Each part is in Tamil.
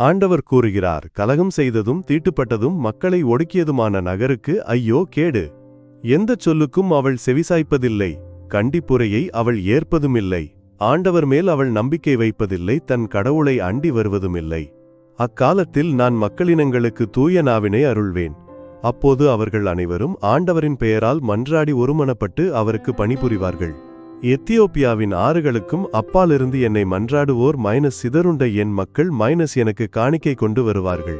ஆண்டவர் கூறுகிறார் கலகம் செய்ததும் தீட்டுப்பட்டதும் மக்களை ஒடுக்கியதுமான நகருக்கு ஐயோ கேடு. எந்தச் சொல்லுக்கும் அவள் செவிசாய்ப்பதில்லை கண்டிப்புரையை அவள் ஏற்பதுமில்லை. ஆண்டவர் மேல் அவள் நம்பிக்கை வைப்பதில்லை தன் கடவுளை அண்டி வருவதுமில்லை. அக்காலத்தில் நான் மக்களினங்களுக்கு தூய நாவினை அருள்வேன். அப்போது அவர்கள் அனைவரும் ஆண்டவரின் பெயரால் மன்றாடி ஒருமனப்பட்டு அவருக்கு பணிபுரிவார்கள். எத்தியோப்பியாவின் ஆறுகளுக்கும் அப்பாலிருந்து என்னை மன்றாடுவோர் மைனஸ் சிதறுண்ட என் மக்கள் மைனஸ் எனக்கு காணிக்கை கொண்டு வருவார்கள்.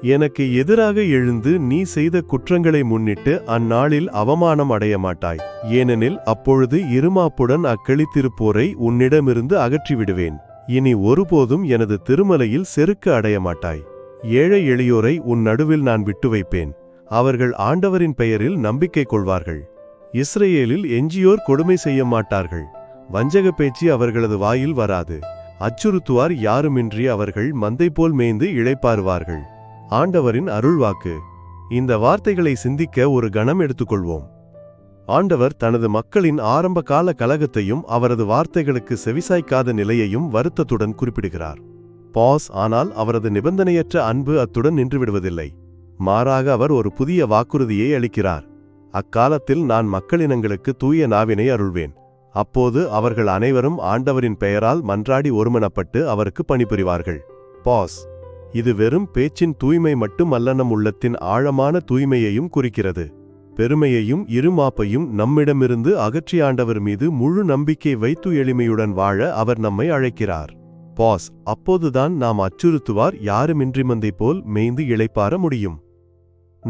எனக்கு எதிராக எழுந்து நீ செய்த குற்றங்களை முன்னிட்டு அந்நாளில் அவமானம் அடைய மாட்டாய். ஏனெனில் அப்பொழுது இருமாப்புடன் அக்களித்திருப்போரை உன்னிடமிருந்து அகற்றிவிடுவேன். இனி ஒருபோதும் எனது திருமலையில் செருக்கு அடைய மாட்டாய். ஏழை எளியோரை உன் நடுவில் நான் விட்டு வைப்பேன் அவர்கள் ஆண்டவரின் பெயரில் நம்பிக்கை கொள்வார்கள். இஸ்ரேலில் எஞ்சியோர் கொடுமை செய்ய மாட்டார்கள். வஞ்சக பேச்சு அவர்களது வாயில் வராது. அச்சுறுத்துவார் யாருமின்றி அவர்கள் மந்தை போல் மேய்ந்து இழைப்பாருவார்கள். ஆண்டவரின் அருள்வாக்கு. இந்த வார்த்தைகளை சிந்திக்க ஒரு கணம் எடுத்துக்கொள்வோம். ஆண்டவர் தனது மக்களின் ஆரம்ப கால கலகத்தையும் அவரது வார்த்தைகளுக்கு செவிசாய்க்காத நிலையையும் வருத்தத்துடன் குறிப்பிடுகிறார். பாஸ் ஆனால் அவரது நிபந்தனையற்ற அன்பு அத்துடன் நின்றுவிடுவதில்லை. மாறாக அவர் ஒரு புதிய வாக்குறுதியை அளிக்கிறார். அக்காலத்தில் நான் மக்களினங்களுக்கு தூய நாவினை அருள்வேன். அப்போது அவர்கள் அனைவரும் ஆண்டவரின் பெயரால் மன்றாடி ஒருமனப்பட்டு அவருக்கு பணிபுரிவார்கள். பாஸ். இது வெறும் பேச்சின் தூய்மை மட்டுமல்ல நம் உள்ளத்தின் ஆழமான தூய்மையையும் குறிக்கிறது. பெருமையையும் இருமாப்பையும் நம்மிடமிருந்து அகற்றி ஆண்டவர் மீது முழு நம்பிக்கை வைத்து எளிமையுடன் வாழ அவர் நம்மை அழைக்கிறார். பாஸ். அப்போதுதான் நாம் அச்சுறுத்துவார் யாருமின்றி மந்தை போல் மேய்ந்து இழைப்பார முடியும்.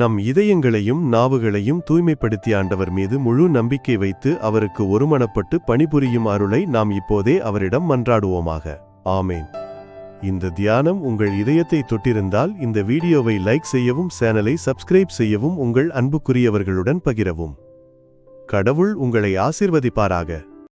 நம் இதயங்களையும் நாவுகளையும் தூய்மைப்படுத்தி ஆண்டவர் மீது முழு நம்பிக்கை வைத்து அவருக்கு ஒருமனப்பட்டு பணிபுரியும் அருளை நாம் இப்போதே அவரிடம் மன்றாடுவோமாக. ஆமேன். இந்த தியானம் உங்கள் இதயத்தை தொட்டிருந்தால் இந்த வீடியோவை லைக் செய்யவும் சேனலை சப்ஸ்கிரைப் செய்யவும் உங்கள் அன்புக்குரியவர்களுடன் பகிரவும். கடவுள் உங்களை ஆசிர்வதிப்பாராக.